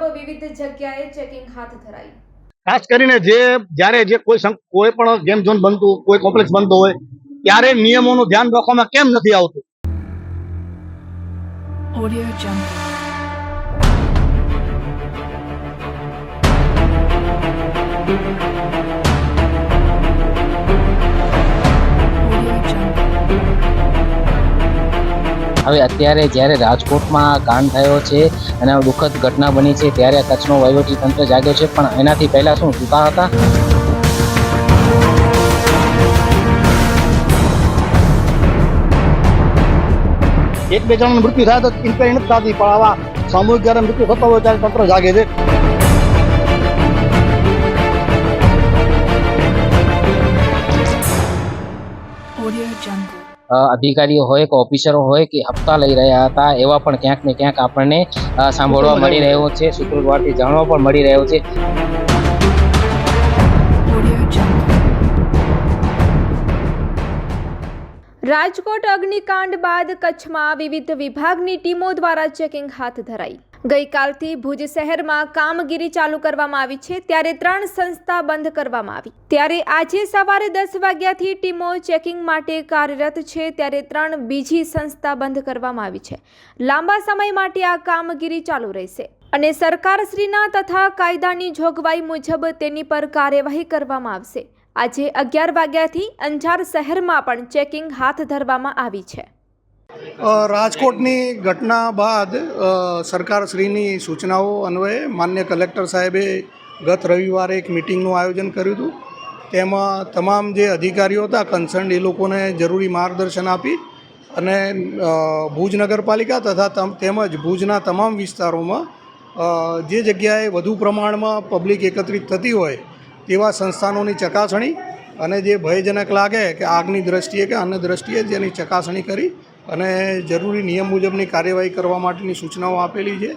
મુજબ વિવિધ જગ્યાએ ચેકિંગ હાથ ધરાઈ ખાસ કરીને જે જ્યારે જે કોઈ કોઈ પણ ગેમ ઝોન બનતું કોઈ કોમ્પ્લેક્સ બનતો હોય ત્યારે નિયમોનું ધ્યાન રાખવામાં કેમ નથી આવતું ઓડિયો. Audio Jungle. હવે અત્યારે જ્યારે રાજકોટમાં કાંડ થયો છે અને દુઃખદ ઘટના બની છે ત્યારે કચ્છનો વહીવટી તંત્ર જાગ્યો છે. પણ એનાથી પહેલા શું સૂતા હતા? એક બે જણાનું મૃત્યુ થાય તો ઇન્ક્વાયરી નથી થતી પણ આવા સામૂહિક જ્યારે મૃત્યુ થતો હોય ત્યારે તંત્ર જાગે છે. Audio Jungle. અ, અધિકારીઓ હોય કે ઓફિસરો હોય કે હપ્તા લઈ રહ્યા હતા એવા પણ ક્યાંક ને ક્યાંક આપણને સાંભળવા મળી રહ્યો છે. સૂત્રો દ્વારથી જાણવા પણ મળી રહ્યો છે. રાજકોટ અગ્નિકાંડ બાદ કચ્છમાં વિવિધ વિભાગની ટીમો દ્વારા ચેકિંગ હાથ ધરાઈ. ગઈકાલથી ભુજ શહેરમાં કામગીરી ચાલુ કરવામાં આવી છે, ત્યારે ત્રણ સંસ્થા બંધ કરવામાં આવી. ત્યારે આજે સવારે દસ વાગ્યાથી ટીમો ચેકિંગ માટે કાર્યરત છે, ત્યારે ત્રણ બીજી સંસ્થા બંધ કરવામાં આવી છે. લાંબા સમય માટે આ કામગીરી ચાલુ રહેશે અને સરકારશ્રીના તથા કાયદાની જોગવાઈ મુજબ તેની પર કાર્યવાહી કરવામાં આવશે. આજે અગિયાર વાગ્યાથી અંજાર શહેરમાં પણ ચેકિંગ હાથ ધરવામાં આવી છે. રાજકોટની ઘટના બાદ સરકારશ્રીની સૂચનાઓ અન્વયે માન્ય કલેક્ટર સાહેબે ગત રવિવારે એક મિટિંગનું આયોજન કર્યું હતું. તેમાં તમામ જે અધિકારીઓ હતા કન્સર્ન એ લોકોને જરૂરી માર્ગદર્શન આપી અને ભુજ નગરપાલિકા તથા તમ- તેમજ ભુજના તમામ વિસ્તારોમાં જે જગ્યાએ વધુ પ્રમાણમાં પબ્લિક એકત્રિત થતી હોય તેવા સંસ્થાનોની ચકાસણી અને જે ભયજનક લાગે કે આગની દ્રષ્ટિએ કે અન્ય દ્રષ્ટિએ જેની ચકાસણી કરી અને જરૂરી નિયમ મુજબની કાર્યવાહી કરવા માટેની સૂચનાઓ આપેલી છે.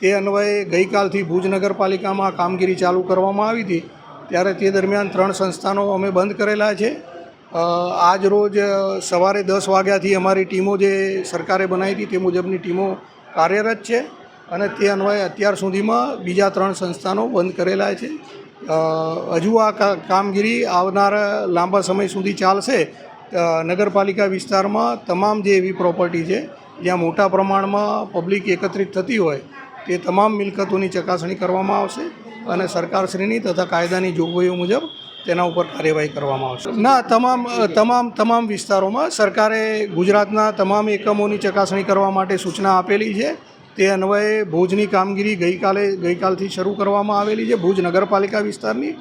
તે અન્વયે ગઈકાલથી ભુજ નગરપાલિકામાં કામગીરી ચાલુ કરવામાં આવી હતી. ત્યારે તે દરમિયાન ત્રણ સંસ્થાનો અમે બંધ કરેલા છે. આજ રોજ સવારે દસ વાગ્યાથી અમારી ટીમો જે સરકારે બનાવી હતી તે મુજબની ટીમો કાર્યરત છે. અને તે અન્વયે અત્યાર સુધીમાં બીજા ત્રણ સંસ્થાનો બંધ કરેલા છે. હજુ આ કામગીરી આવનાર લાંબા સમય સુધી ચાલશે. નગરપાલિકા વિસ્તારમાં તમામ જે એવી પ્રોપર્ટી છે, જ્યાં મોટા પ્રમાણમાં પબ્લિક એકત્રિત થતી હોય, તે તમામ મિલકતોની ચકાસણી કરવામાં આવશે અને સરકારશ્રીની તથા કાયદાની જોગવાઈઓ મુજબ તેના ઉપર કાર્યવાહી કરવામાં આવશે. ના, તમામ તમામ તમામ વિસ્તારોમાં સરકારે ગુજરાતના તમામ એકમોની ચકાસણી કરવા માટે સૂચના આપેલી છે. તે અન્વયે ભુજની કામગીરી ગઈકાલે, ગઈકાલથી શરૂ કરવામાં આવેલી છે. ભુજ નગરપાલિકા વિસ્તારની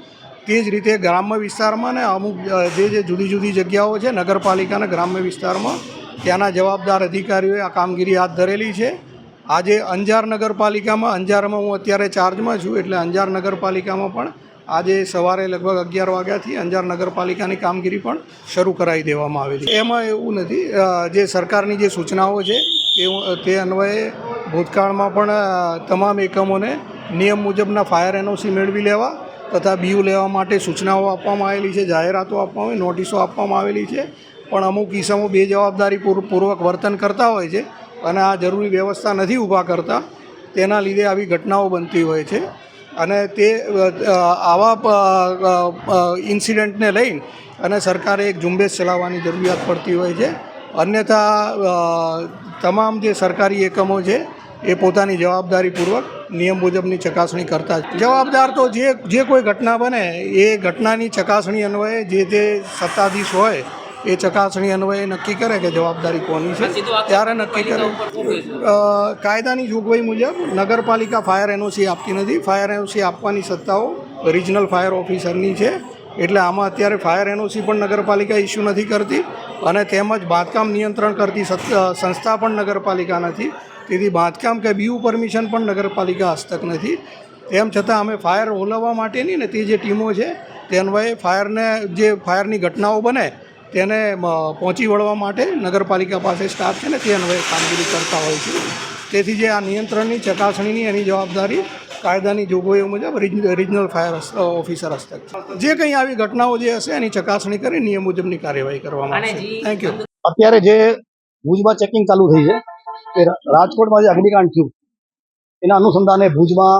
તે જ રીતે ગ્રામ્ય વિસ્તારમાં ને અમુક જે જે જુદી જુદી જગ્યાઓ છે, નગરપાલિકાના ગ્રામ્ય વિસ્તારમાં, ત્યાંના જવાબદાર અધિકારીઓએ આ કામગીરી હાથ ધરેલી છે. આજે અંજાર નગરપાલિકામાં, અંજારમાં હું અત્યારે ચાર્જમાં છું, એટલે અંજાર નગરપાલિકામાં પણ આજે સવારે લગભગ અગિયાર વાગ્યાથી અંજાર નગરપાલિકાની કામગીરી પણ શરૂ કરાવી દેવામાં આવેલી એમાં એવું નથી જે સરકારની જે સૂચનાઓ છે, તે તે અન્વયે ભૂતકાળમાં પણ તમામ એકમોને નિયમ મુજબના ફાયર એનઓસી મેળવી લેવા તથા બીયુ લેવા માટે સૂચનાઓ આપવામાં આવેલી છે, જાહેરાતો આપવામાં આવી નોટિસો આપવામાં આવેલી છે. પણ અમુક કિસ્સાઓ બેજવાબદારી પૂર- પૂર્વક વર્તન કરતા હોય છે અને આ જરૂરી વ્યવસ્થા નથી ઊભા કરતા. તેના લીધે આવી ઘટનાઓ બનતી હોય છે. અને તે આવા ઇન્સિડન્ટને લઈને અને સરકારે એક ઝુંબેશ ચલાવવાની જરૂરિયાત પડતી હોય છે. અન્યથા તમામ જે સરકારી એકમો છે એ પોતાની જવાબદારીપૂર્વક નિયમ મુજબની ચકાસણી કરતા જવાબદાર તો જે જે કોઈ ઘટના બને એ ઘટનાની ચકાસણી અન્વયે જે તે સત્તાધીશ હોય એ ચકાસણી અન્વયે નક્કી કરે કે જવાબદારી કોની છે. ત્યારે નક્કી કરે. કાયદાની જોગવાઈ મુજબ નગરપાલિકા ફાયર એનઓસી આપતી નથી. ફાયર એનઓસી આપવાની સત્તાઓ રિજનલ ફાયર ઓફિસરની છે. એટલે આમાં અત્યારે ફાયર એનઓસી પણ નગરપાલિકા ઇસ્યુ નથી કરતી અને તેમજ બાંધકામ નિયંત્રણ કરતી સંસ્થા પણ નગરપાલિકા નથી. તેથી બાંધકામ કે બીયું પરમિશન પણ નગરપાલિકા હસ્તક નથી. તેમ છતાં અમે ફાયર ઓલવવા માટેની ને તે જે ટીમો છે તે અન્વયે ફાયરને જે ફાયરની ઘટનાઓ બને તેને પહોંચી વળવા માટે નગરપાલિકા પાસે સ્ટાફ છે ને તે અન્વયે કામગીરી કરતા હોય છે. તેથી જે આ નિયંત્રણની ચકાસણીની એની જવાબદારી કાયદાની જોગવાઈઓ મુજબ રિજનલ ફાયર ઓફિસર હસ્તક જે કંઈ આવી ઘટનાઓ જે હશે એની ચકાસણી કરી નિયમ મુજબની કાર્યવાહી કરવામાં આવશે. થેન્ક યુ અત્યારે જે ભુજમાં ચેકિંગ ચાલુ થઈ છે કે રાજકોટમાં જે અગ્નિકાંડ થયું, એના અનુસંધાને ભુજમાં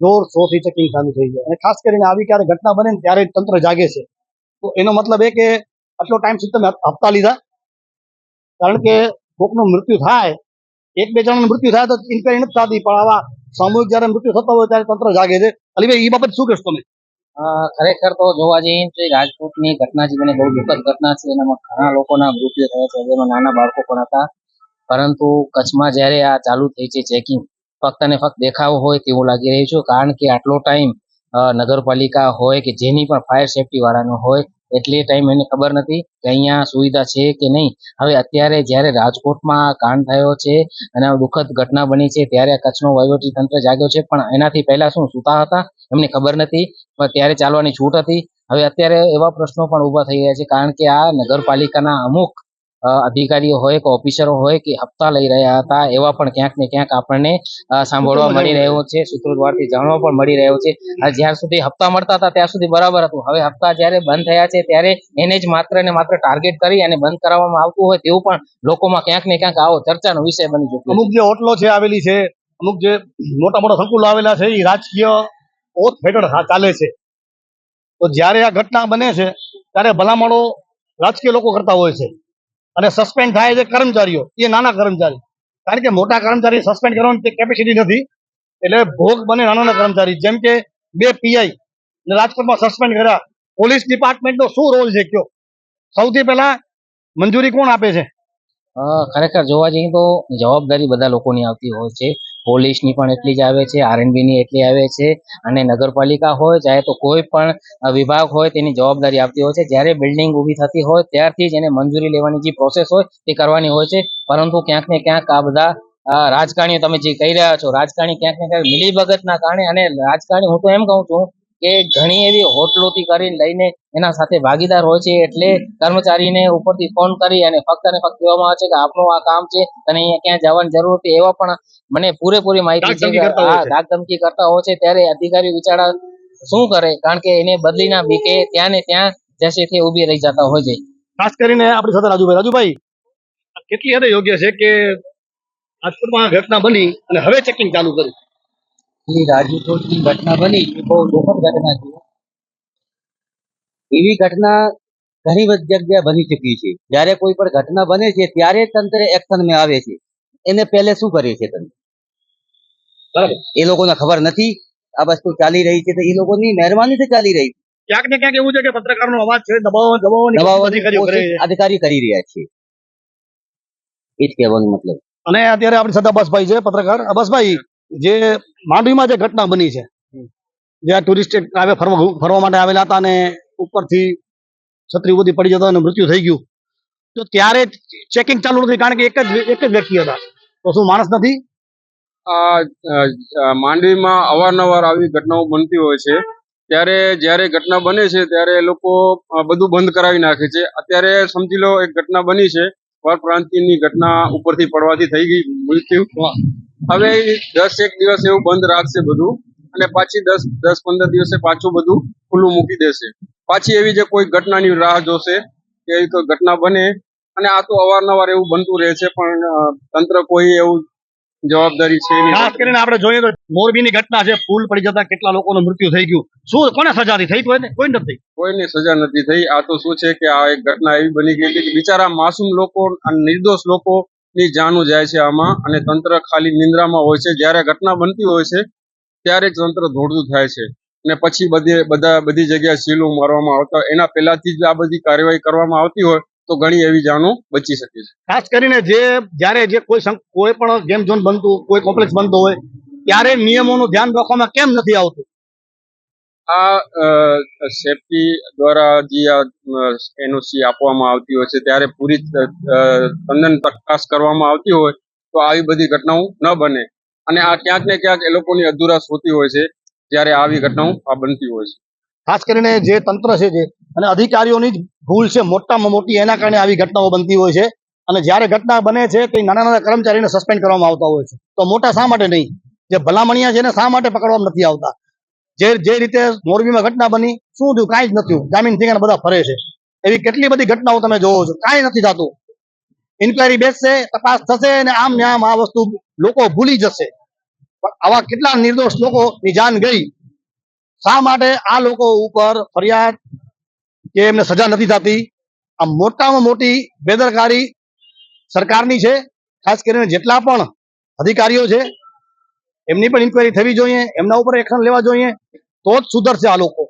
જોર શોથી ચેકિંગ ચાલુ થઈ જાય અને ખાસ કરીને આવી ક્યારે ઘટના બને ત્યારે તંત્ર જાગે છે. તો એનો મતલબ એ કે આટલો ટાઈમ સુધી તમે હપ્તા લીધા. કારણ કે કોકનું મૃત્યુ થાય, એક બે જણાનું મૃત્યુ થાય તો ઇન્કવાયરી નથી થતી. પણ આવા સામૂહિક જ્યારે મૃત્યુ થતા હોય ત્યારે તંત્ર જાગે છે. અલીભાઈ એ બાબત શું કહેશો તમે? ખરેખર તો જોવા જઈએ રાજકોટની ઘટના છે, બહુ દુઃખદ ઘટના છે. એનામાં ઘણા લોકોના મૃત્યુ થયા છે. જેમાં નાના બાળકો પણ હતા. પરંતુ કચ્છમાં જ્યારે આ ચાલુ થઈ છે ચેકિંગ ફક્ત ને ફક્ત દેખાવો હોય તેવું લાગી રહ્યું છે, કારણ કે આટલો ટાઈમ નગરપાલિકા હોય કે જેની પણ ફાયર સેફટી વાળાનો હોય, એટલે ટાઈમ એને ખબર નથી કે અહીંયા સુવિધા છે કે નહીં. હવે અત્યારે જ્યારે રાજકોટમાં કાંડ થયો છે અને દુઃખદ ઘટના બની છે, ત્યારે કચ્છનો વહીવટી તંત્ર જાગ્યો છે, પણ એનાથી પહેલા શું સૂતા હતા? એમને ખબર નથી, પણ ત્યારે ચાલવાની છૂટ હતી. હવે અત્યારે એવા પ્રશ્નો પણ ઊભા થઈ રહ્યા છે, કારણ કે આ નગરપાલિકાના અમુક અધિકારીઓ હોય કે ઓફિસરો હોય કે હપ્તા લઈ રહ્યા હતા, એવા પણ ક્યાંક ને ક્યાંક આપણને સાંભળવા મળી રહ્યો છે સૂત્રો દ્વારથી જાણવા પણ મળી રહ્યો છે. જ્યાં સુધી હપ્તા મળતા હતા, ત્યાં સુધી બરાબર હતું. હવે હપ્તા જ્યારે બંધ થયા છે, ત્યારે એને જ માત્ર ને માત્ર ટાર્ગેટ કરી અને બંધ કરાવવામાં આવતું હોય તેવું પણ લોકોમાં ક્યાંક ને ક્યાંક આવો ચર્ચાનો વિષય બની ચુક્યો અમુક જે હોટલો છે આવેલી છે, અમુક જે મોટા મોટા સંકુલો આવેલા છે એ રાજકીય ઓત હેઠળ ચાલે છે. તો જ્યારે આ ઘટના બને છે, ત્યારે ભલામણો રાજકીય લોકો કરતા હોય છે. અને સસ્પેન્ડ થાય છે કર્મચારીઓ. એ નાના કર્મચારી. કારણ કે મોટા કર્મચારી સસ્પેન્ડ કરવાની કેપેસિટી નથી. એટલે ભોગ બને નાના કર્મચારી. જેમ કે બે પીઆઈ રાજકોટમાં સસ્પેન્ડ કર્યા. પોલીસ ડિપાર્ટમેન્ટનો શું રોલ છે કયો? સૌથી પહેલા મંજૂરી કોણ આપે છે? ખરેખર જોવા જઈએ તો જવાબદારી બધા લોકોની આવતી હોય છે. પોલીસની પણ એટલી જ આવે છે આરએનબી ની એટલી આવે છે અને નગરપાલિકા હોય, ચાહે તો કોઈ પણ વિભાગ હોય તેની જવાબદારી આપતી હોય છે. જ્યારે બિલ્ડિંગ ઊભી થતી હોય, ત્યારથી જ એને મંજૂરી લેવાની જે પ્રોસેસ હોય તે કરવાની હોય છે. પરંતુ ક્યાંક ને ક્યાંક આ બધા રાજકારણીઓ તમે જે કહી રહ્યા છો, રાજકારણી ક્યાંક ને ક્યાંક મિલીભગતના કારણે અને રાજકારણી, હું તો એમ કહું છું કે ઘણી એવી હોટલોથી કરીને લઈને એના સાથે ભાગીદાર હોય છે એટલે કર્મચારીને ઉપરથી ફોન કરી અને ફક્ત અને ફક્ત કહેવામાં આવે છે કે આપનું આ કામ છે અને અહીંયા ક્યાં જવાની જરૂર હતી એવા પણ મને પૂરેપૂરી માહિતી છે કે હા છે. ધાકધમકી કરતા હોય છે. ત્યારે અધિકારી બિચારા શું કરે? કારણ કે એને બદલીના બીકે ત્યાં ને ત્યાં જશે તે ઊભી રહી જતા હોય છે. ખાસ કરીને આપણી સાથે રાજુભાઈ. રાજુભાઈ કેટલી હદે યોગ્ય છે કે રાજકોટમાં ઘટના બની અને હવે ચેકિંગ ચાલુ કર્યું એ રાજકોટની ઘટના બની એ બહુ દુઃખદ ઘટના છે. એવી ઘટના ઘણી બધી જગ્યાએ બની ચૂકી છે. જ્યારે કોઈ પણ ઘટના બને છે ત્યારે તંત્ર એક્શનમાં આવે છે. એને પહેલે શું કરે છે તંત્ર? બરાબર. એ લોકોને ખબર નથી. આ વસ્તુ ચાલી રહી છે તો એ લોકોની મહેરબાનીથી ચાલી રહી છે. ક્યાંક ને ક્યાંક એવું છે કે પત્રકારનો અવાજ છે દબાવો દબાવો અધિકારી કરી રહ્યા છે. એ જ કહેવાનો મતલબ. અને અત્યારે આપણી સાથે અબ્બાસભાઈ છે પત્રકાર. અબ્બાસભાઈ જે માંડવીમાં જે ઘટના બની છે જ્યાં ટુરિસ્ટ આવે ફરવા ફરવા માટે આવેલા હતા અને ઉપરથી છત્રી બધી પડી જતા અને મૃત્યુ થઈ ગયું. તો ત્યારે ચેકિંગ ચાલુ નથી કારણ કે એક જ એક જ વ્યક્તિ હતા. તો શું માણસ નથી? આ માંડવીમાં અવારનવાર આવી ઘટનાઓ બનતી હોય છે. ત્યારે જ્યારે ઘટના બને છે ત્યારે એ લોકો બધું બંધ કરાવી નાખે છે. અત્યારે સમજી લો એક ઘટના બની છે. પરપ્રાંતિયની ઘટના ઉપરથી પડવાથી થઈ ગઈ મૃત્યુ. હવે દસ એક દિવસ એવું બંધ રાખશે બધું અને પાછી દસ દસ પંદર દિવસે પાછું બધું ખુલ્લું મૂકી દેશે. પાછી એવી જે કોઈ ઘટનાની રાહ જોશે કે એવી કોઈ ઘટના બને અને આ તો અવારનવાર એવું બનતું રહે છે પણ તંત્ર કોઈ એવું જવાબદારી છે ખાસ કરીને આપણે જોઈએ તો મોરબીની ઘટના છે પુલ પડી જતા કેટલા લોકોનું મૃત્યુ થઈ ગયું. શું કોને સજા થઈ થઈ? કોઈ ને? કોઈ નથી કોઈને સજા નથી થઈ. આ તો શું છે કે આ એક ઘટના એવી બની ગઈ કે બિચારા માસૂમ લોકો અને નિર્દોષ લોકો ની જાનું જાય છે આમાં અને તંત્ર ખાલી નિંદ્રામાં હોય છે. જ્યારે ઘટના બનતી હોય છે, ત્યારે જ તંત્ર દોડતું થાય છે અને પછી બધે, બધા, બધી જગ્યાએ સીલો મારવામાં આવતા એના પહેલાથી જ આ બધી કાર્યવાહી કરવામાં આવતી હોય તો ઘણી એવી જાનો બચી શકે છે. ખાસ કરીને જે, જ્યારે જે કોઈ કોઈ પણ ગેમ ઝોન બનતું કોઈ કોમ્પ્લેક્સ બનતો હોય, ત્યારે નિયમોનું ધ્યાન રાખવામાં કેમ નથી આવતું? આ સેફટી દ્વારા જે આ એનઓસી આપવામાં આવતી હોય છે, ત્યારે પૂરી તદ્દન તપાસ કરવામાં આવતી હોય, તો આવી બધી ઘટનાઓ ન બને. અને આ ક્યાંક ને ક્યાંક એ લોકોની અધુરાશ હોતી હોય છે, જ્યારે આવી ઘટનાઓ આ બનતી હોય છે. ખાસ કરીને જે તંત્ર છે જે, અને અધિકારીઓની જ ભૂલ છે, મોટામાં મોટી, એના કારણે આવી ઘટનાઓ બનતી હોય છે. અને જ્યારે ઘટના બને છે, તે નાના નાના કર્મચારીને સસ્પેન્ડ કરવામાં આવતા હોય છે. તો મોટા શા માટે નહીં? જે ભલામણિયા છે એને શા માટે પકડવામાં નથી આવતા? જે જે રીતે મોરબીમાં ઘટના બની, શું થયું, કાંઈ જ નથી જામીન થઈ બધા ફરે છે. એવી કેટલી બધી ઘટનાઓ તમે જોવો છો. કાંઈ નથી થતું. ઇન્કવાયરી બેસશે, તપાસ થશે અને આમ ને આમ આ વસ્તુ લોકો ભૂલી જશે. પણ આવા કેટલા નિર્દોષ લોકોની જાન ગઈ. શા માટે આ લોકો ઉપર ફરિયાદ કે એમને સજા નથી થતી? આ મોટામાં મોટી બેદરકારી સરકારની છે. ખાસ કરીને જેટલા પણ અધિકારીઓ છે એમની પણ ઇન્કવાયરી થવી જોઈએ, એમના ઉપર એક્શન લેવા જોઈએ, તો જ સુધરશે આ લોકો.